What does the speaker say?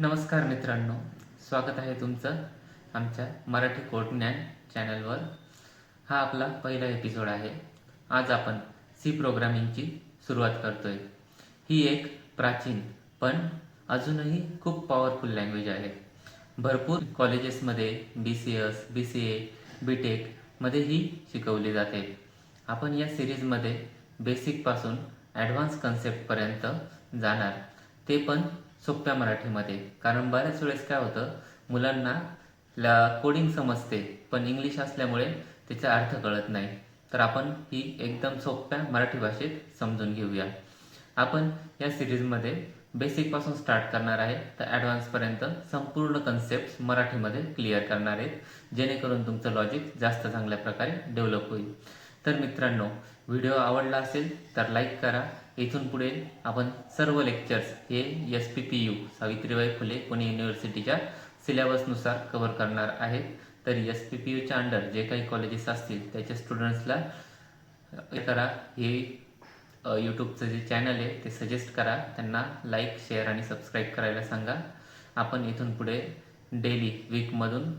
नमस्कार मित्रांनो स्वागत आहे तुमचं आमच्या मराठी कोट ज्ञान चॅनलवर. हा आपला पहिला एपिसोड आहे. आज आपण सी प्रोग्रामिंगची सुरुवात करतोय. ही एक प्राचीन पण अजूनही खूप पॉवरफुल लँग्वेज आहे. भरपूर कॉलेजेसमध्ये B C S B C A B टेकमध्ये ही शिकवली जाते. आपण या सिरीजमध्ये बेसिकपासून ॲडव्हान्स कन्सेप्टपर्यंत जाणार. ते पण सोप्या मराठीमध्ये. कारण बऱ्याच वेळेस काय होतं मुलांना ला कोडिंग समजते पण इंग्लिश असल्यामुळे त्याचा अर्थ कळत नाही. तर आपण ही एकदम सोप्या मराठी भाषेत समजून घेऊया. आपण या सिरीजमध्ये बेसिकपासून स्टार्ट करणार आहे. तर ॲडव्हान्सपर्यंत संपूर्ण कन्सेप्ट मराठीमध्ये क्लिअर करणार आहेत. जेणेकरून तुमचं लॉजिक जास्त चांगल्या प्रकारे डेव्हलप होईल. तर मित्रांनो व्हिडिओ आवडला असेल तर लाईक करा. इथून पुढे आपण सर्व लेक्चर्स हे S P P U Savitribai Phule Pune युनिव्हर्सिटीच्या सिलेबसनुसार कव्हर करणार आहेत. तर एस पी पी यूच्या अंडर जे काही कॉलेजेस असतील त्याच्या स्टुडंट्सला हे करा. हे यूट्यूबचं जे चॅनल आहे ते सजेस्ट करा. त्यांना लाईक शेअर आणि सबस्क्राईब करायला सांगा. आपण इथून पुढे डेली वीकमधून